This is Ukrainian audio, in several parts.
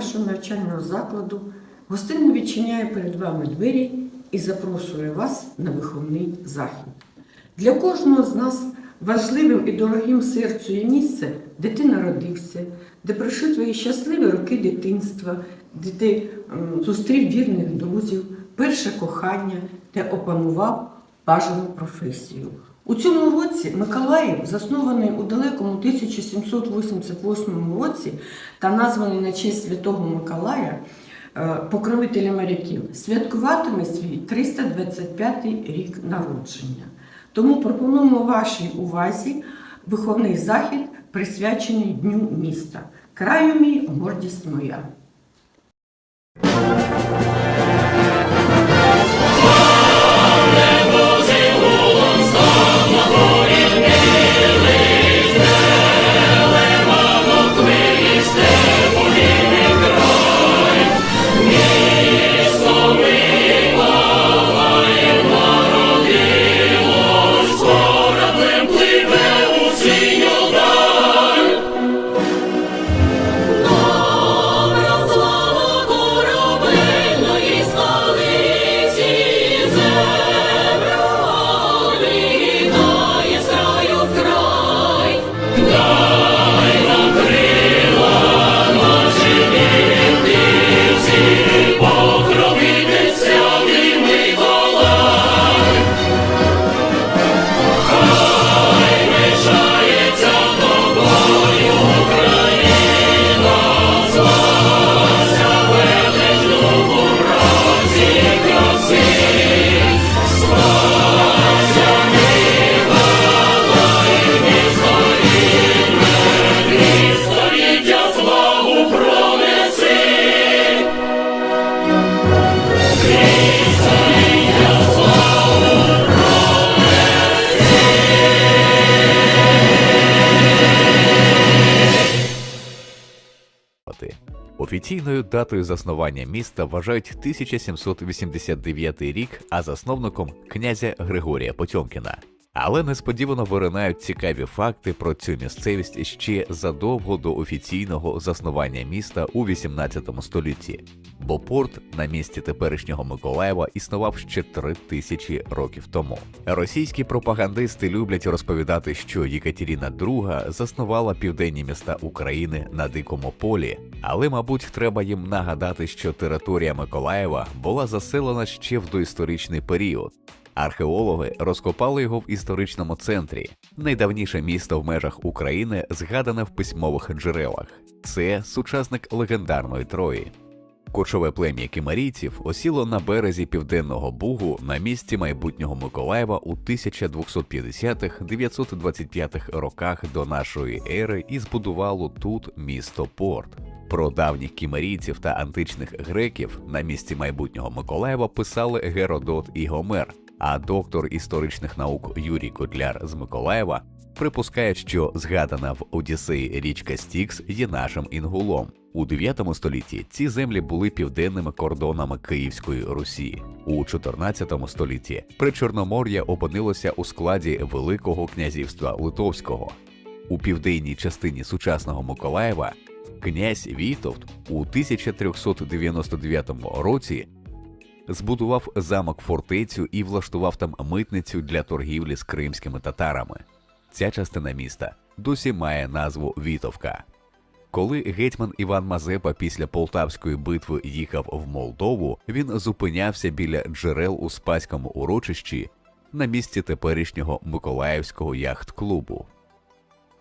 Нашого навчального закладу гостинно відчиняє перед вами двері і запрошує вас на виховний захід. Для кожного з нас важливим і дорогим серцю є місце, де ти народився, де пройшли твої щасливі роки дитинства, де ти зустрів вірних друзів, перше кохання, де опанував бажану професію. У цьому році Миколаїв, заснований у далекому 1788 році та названий на честь Святого Миколая, е, покровителя моряків, святкуватиме свій 325 рік народження. Тому пропонуємо вашій увазі виховний захід, присвячений Дню міста. Краю мій, гордість моя. Офіційною датою заснування міста вважають 1789 рік, а засновником князя Григорія Потьомкіна. Але несподівано виринають цікаві факти про цю місцевість ще задовго до офіційного заснування міста у 18 столітті. Бо порт на місці теперішнього Миколаєва існував ще три тисячі років тому. Російські пропагандисти люблять розповідати, що Єкатеріна II заснувала південні міста України на дикому полі, але, мабуть, треба їм нагадати, що територія Миколаєва була заселена ще в доісторичний період. Археологи розкопали його в історичному центрі. Найдавніше місто в межах України згадане в письмових джерелах. Це сучасник легендарної Трої. Кочове плем'я кімарійців осіло на березі південного Бугу на місці майбутнього Миколаєва у 1250-925 роках до нашої ери і збудувало тут місто Порт. Про давніх кімерійців та античних греків на місці майбутнього Миколаєва писали Геродот і Гомер, а доктор історичних наук Юрій Котляр з Миколаєва припускає, що згадана в Одіссеї річка Стікс є нашим інгулом. У 9 столітті ці землі були південними кордонами Київської Русі. У 14 столітті Причорномор'я опинилося у складі Великого князівства Литовського. У південній частині сучасного Миколаєва князь Вітовт у 1399 році збудував замок фортецю і влаштував там митницю для торгівлі з кримськими татарами. Ця частина міста досі має назву Вітовка. Коли гетьман Іван Мазепа після Полтавської битви їхав в Молдову, він зупинявся біля джерел у спаському урочищі на місці теперішнього Миколаївського яхт-клубу.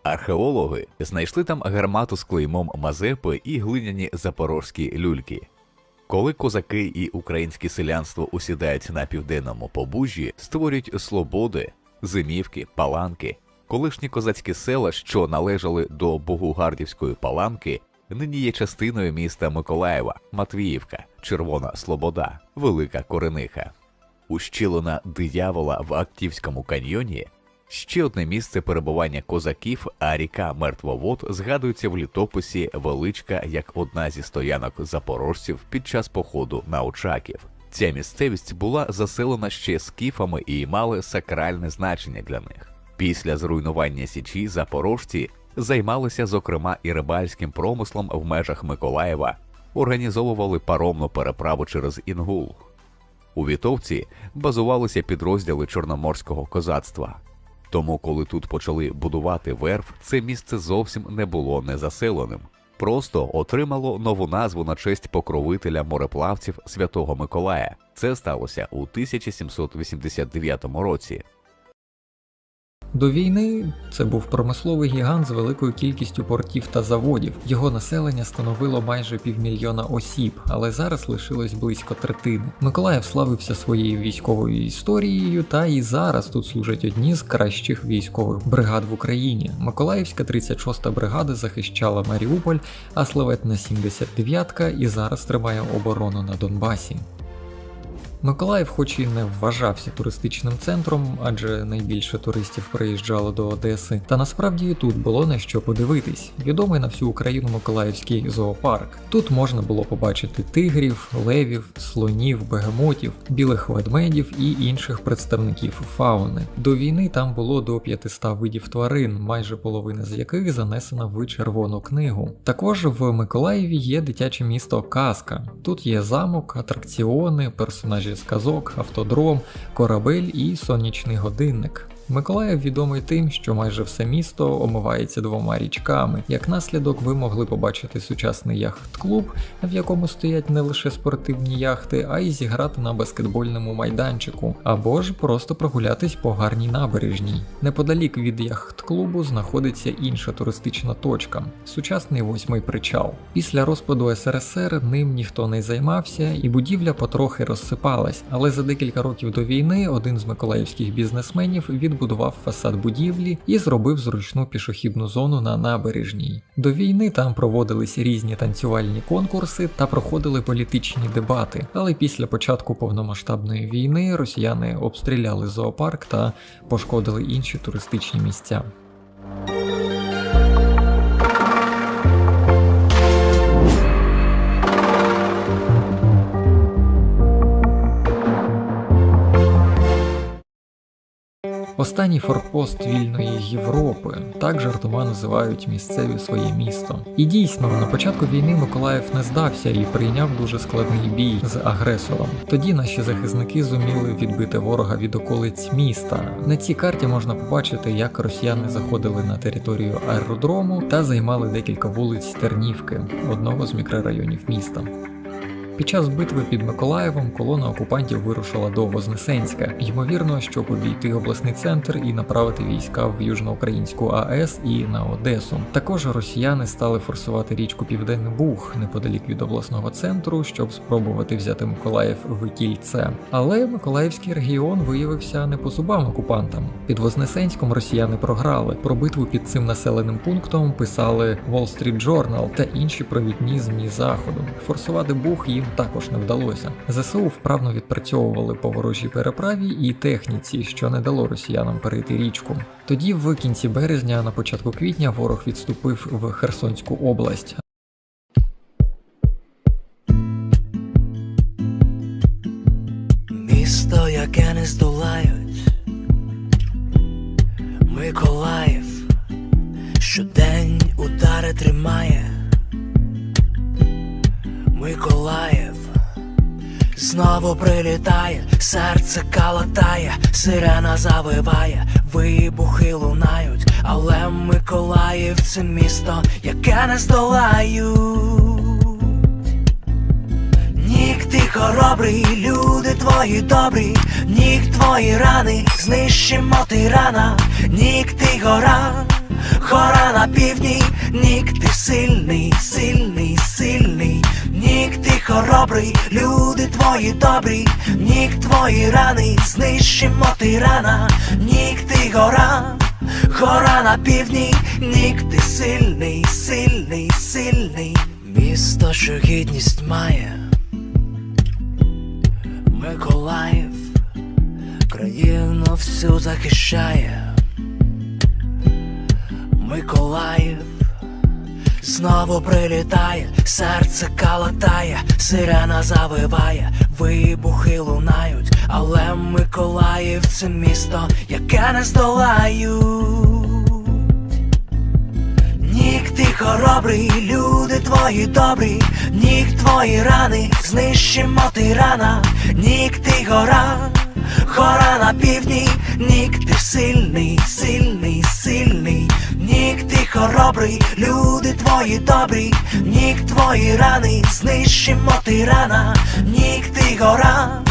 Археологи знайшли там гармату з клеймом Мазепи і глиняні запорожські люльки. Коли козаки і українське селянство усідають на південному побужжі, створюють слободи, зимівки, паланки, колишні козацькі села, що належали до Богугардівської паланки, нині є частиною міста Миколаєва, Матвіївка, Червона Слобода, Велика Корениха. Ущілина диявола в Актівському каньйоні ще одне місце перебування козаків, а ріка Мертвовод згадується в літописі Величка як одна зі стоянок запорожців під час походу на Очаків. Ця місцевість була заселена ще скіфами і мали сакральне значення для них. Після зруйнування січі запорожці займалися зокрема і рибальським промислом в межах Миколаєва, організовували паромну переправу через Інгул. У Вітовці базувалися підрозділи чорноморського козацтва. Тому, коли тут почали будувати верф, це місце зовсім не було незаселеним. Просто отримало нову назву на честь покровителя мореплавців Святого Миколая. Це сталося у 1789 році. До війни це був промисловий гігант з великою кількістю портів та заводів. Його населення становило майже півмільйона осіб, але зараз лишилось близько третини. Миколаїв славився своєю військовою історією, та і зараз тут служать одні з кращих військових бригад в Україні. Миколаївська 36-та бригада захищала Маріуполь, а славетна 79-ка і зараз тримає оборону на Донбасі. Миколаїв, хоч і не вважався туристичним центром, адже найбільше туристів приїжджало до Одеси, та насправді і тут було на що подивитись. Відомий на всю Україну Миколаївський зоопарк. Тут можна було побачити тигрів, левів, слонів, бегемотів, білих ведмедів і інших представників фауни. До війни там було до 500 видів тварин, майже половина з яких занесена в червону книгу. Також в Миколаєві є дитяче місто Казка. Тут є замок, атракціони, персонажі з сказок, автодром, корабель і сонячний годинник. Миколаїв відомий тим, що майже все місто омивається двома річками. Як наслідок, ви могли побачити сучасний яхт-клуб, в якому стоять не лише спортивні яхти, а й зіграти на баскетбольному майданчику, або ж просто прогулятись по гарній набережній. Неподалік від яхт-клубу знаходиться інша туристична точка сучасний восьмий причал. Після розпаду СРСР ним ніхто не займався, і будівля потрохи розсипалась. Але за декілька років до війни один з миколаївських бізнесменів відбудував фасад будівлі і зробив зручну пішохідну зону на набережній. До війни там проводились різні танцювальні конкурси та проходили політичні дебати. Але після початку повномасштабної війни росіяни обстріляли зоопарк та пошкодили інші туристичні місця. Останній форпост вільної Європи так жартома називають місцеві своє місто. І дійсно, на початку війни Миколаїв не здався і прийняв дуже складний бій з агресором. Тоді наші захисники зуміли відбити ворога від околиць міста. На цій карті можна побачити, як росіяни заходили на територію аеродрому та займали декілька вулиць Тернівки, одного з мікрорайонів міста. Під час битви під Миколаєвом колона окупантів вирушила до Вознесенська, ймовірно, щоб обійти обласний центр і направити війська в Южноукраїнську АЕС і на Одесу. Також росіяни стали форсувати річку Південний Буг неподалік від обласного центру, щоб спробувати взяти Миколаїв в кільце. Але Миколаївський регіон виявився не по зубам окупантам. Під Вознесенськом росіяни програли. Про битву під цим населеним пунктом писали Wall Street Journal та інші провідні змі заходу. Форсувати Буг їм також не вдалося. ЗСУ вправно відпрацьовували по ворожій переправі і техніці, що не дало росіянам перейти річку. Тоді, в кінці березня, на початку квітня, ворог відступив в Херсонську область. Місто, яке не здолають, Миколаїв, щодень удари тримає. Знову прилітає, серце калатає, сирена завиває, вибухи лунають, але Миколаїв це місто, яке не здолають. Нік ти хоробрий, люди твої добрі, нік твої рани, знищимо тирана, нік ти гора, гора на півдні, нік ти сильний, сильний, сильний, ти хоробрий, люди твої добрі, нік твої рани, знищимо тирана, нік ти гора, гора на півдні, нік ти сильний, сильний, сильний, місто, що гідність має. Миколаїв країну всю захищає. Миколаїв знову прилітає, серце калатає, сирена завиває, вибухи лунають, але Миколаїв це місто, яке не здолають. ти хоробрий, люди твої добрі, нік твої рани, знищимо тирана, нік ти гора, гора на півдні, нік ти сильний, сильний, сильний, нік ти хоробрий, люди твої добрі, нік твої рани, знищимо ти рана, нік ти гора,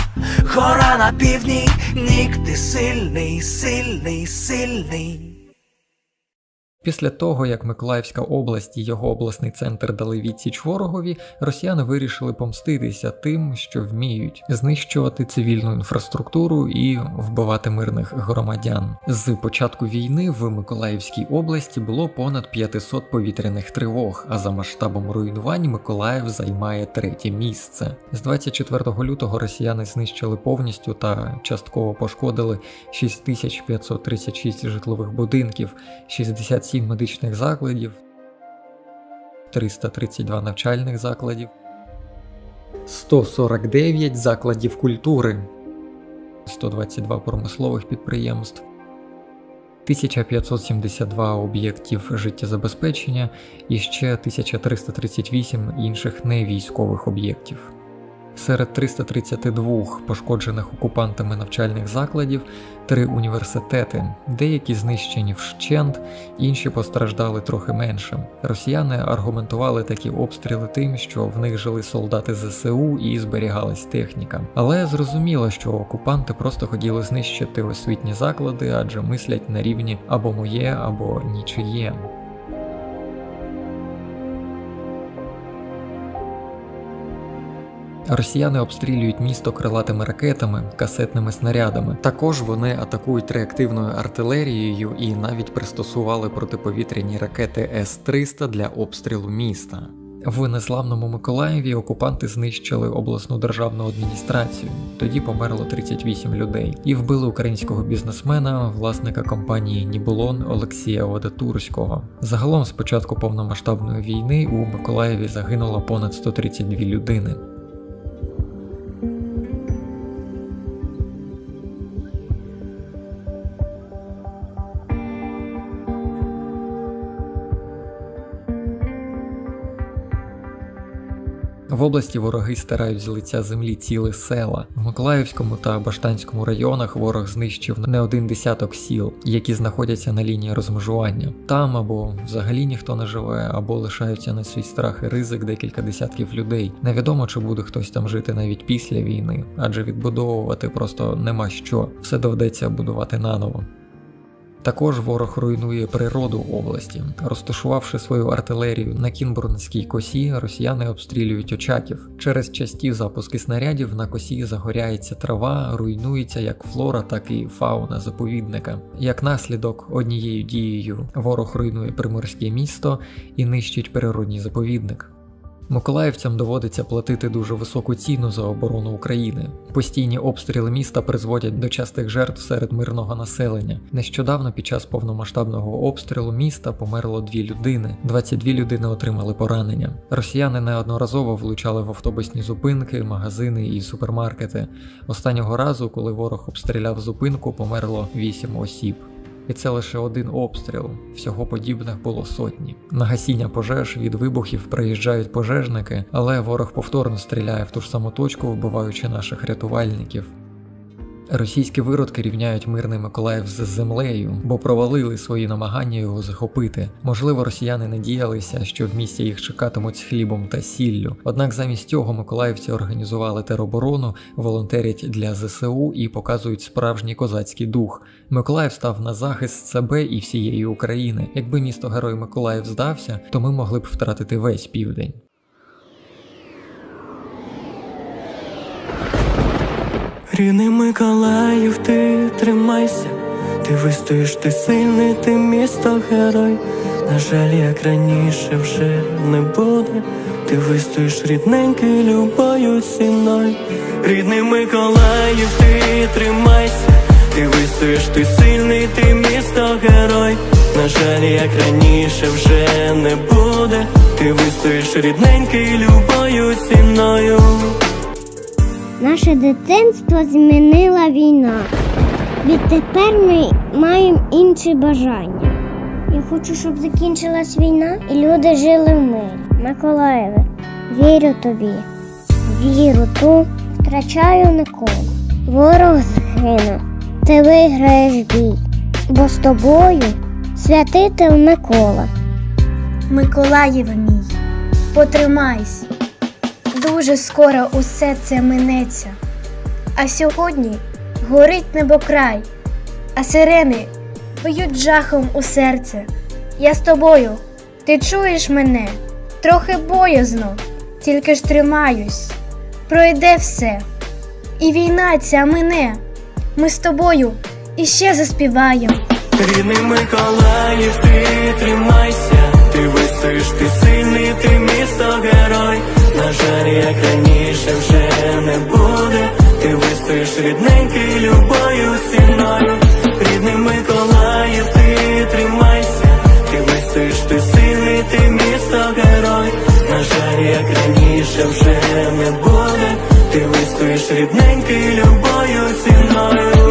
гора на півдні, нік ти сильний, сильний, сильний. Після того, як Миколаївська область і його обласний центр дали відсіч ворогові, росіяни вирішили помститися тим, що вміють знищувати цивільну інфраструктуру і вбивати мирних громадян. З початку війни в Миколаївській області було понад 500 повітряних тривог, а за масштабом руйнувань Миколаїв займає третє місце. З 24 лютого росіяни знищили повністю та частково пошкодили 6536 житлових будинків, 67 медичних закладів, 332 навчальних закладів, 149 закладів культури, 122 промислових підприємств, 1572 об'єктів життєзабезпечення і ще 1338 інших невійськових об'єктів. Серед 332 пошкоджених окупантами навчальних закладів три університети, деякі знищені вщент, інші постраждали трохи менше. Росіяни аргументували такі обстріли тим, що в них жили солдати ЗСУ і зберігалась техніка. Але зрозуміло, що окупанти просто хотіли знищити освітні заклади, адже мислять на рівні або моє, або нічиє. Росіяни обстрілюють місто крилатими ракетами, касетними снарядами. Також вони атакують реактивною артилерією і навіть пристосували протиповітряні ракети С-300 для обстрілу міста. В незламному Миколаєві окупанти знищили обласну державну адміністрацію. Тоді померло 38 людей і вбили українського бізнесмена, власника компанії Нібулон Олексія Водотурського. Загалом з початку повномасштабної війни у Миколаєві загинуло понад 132 людини. В області вороги стирають з лиця землі ціле села. В Миколаївському та Баштанському районах ворог знищив не один десяток сіл, які знаходяться на лінії розмежування. Там або взагалі ніхто не живе, або лишаються на свій страх і ризик декілька десятків людей. Невідомо, чи буде хтось там жити навіть після війни, адже відбудовувати просто нема що. Все доведеться будувати наново. Також ворог руйнує природу області. Розташувавши свою артилерію на Кінбурнській косі, росіяни обстрілюють очаків. Через часті запуски снарядів на косі загоряється трава, руйнується як флора, так і фауна заповідника. Як наслідок, однією дією ворог руйнує приморське місто і нищить природній заповідник. Миколаївцям доводиться платити дуже високу ціну за оборону України. Постійні обстріли міста призводять до частих жертв серед мирного населення. Нещодавно під час повномасштабного обстрілу міста померло дві людини, 22 людини отримали поранення. Росіяни неодноразово влучали в автобусні зупинки, магазини і супермаркети. Останнього разу, коли ворог обстріляв зупинку, померло 8 осіб. І це лише один обстріл, всього подібних було сотні. На гасіння пожеж від вибухів приїжджають пожежники, але ворог повторно стріляє в ту ж саму точку, вбиваючи наших рятувальників. Російські виродки рівняють мирний Миколаїв з землею, бо провалили свої намагання його захопити. Можливо, росіяни надіялися, що в місті їх чекатимуть з хлібом та сіллю. Однак замість цього миколаївці організували тероборону, волонтерять для ЗСУ і показують справжній козацький дух. Миколаїв став на захист себе і всієї України. Якби місто Герой Миколаїв здався, то ми могли б втратити весь південь. Рідний Миколаїв, ти тримайся, ти вистоїш, ти сильний, ти місто герой. На жаль, як раніше вже не буде. Ти вистоїш рідненький любою ціною. Рідний Миколаїв, ти тримайся, ти вистоїш, ти сильний, ти місто герой. На жаль, як раніше вже не буде. Ти вистоїш рідненький любою ціною. Наше дитинство змінила війна. Відтепер ми маємо інші бажання. Я хочу, щоб закінчилась війна і люди жили в мирі. Миколаєве, вірю тобі. Віру ту втрачаю ніколи. Ворог згину, ти виграєш бій, бо з тобою святитель Микола. Миколаєве мій, потримайся. Дуже скоро усе це минеться. А сьогодні горить небокрай, а сирени б'ють жахом у серце. Я з тобою, ти чуєш мене? Трохи боязно, тільки ж тримаюсь. Пройде все, і війна ця мине. Ми з тобою іще заспіваємо. Рідний Миколаїв, ти тримайся, ти вистоїш, ти сильний, ти місто. На жаль, як раніше вже не буде. Ти вистоїш рідненький любою ціною. Рідний Миколаїв, ти тримайся, ти вистоїш, ти сильний, ти місто герой. На жаль, як раніше вже не буде. Ти вистоїш рідненький любою ціною.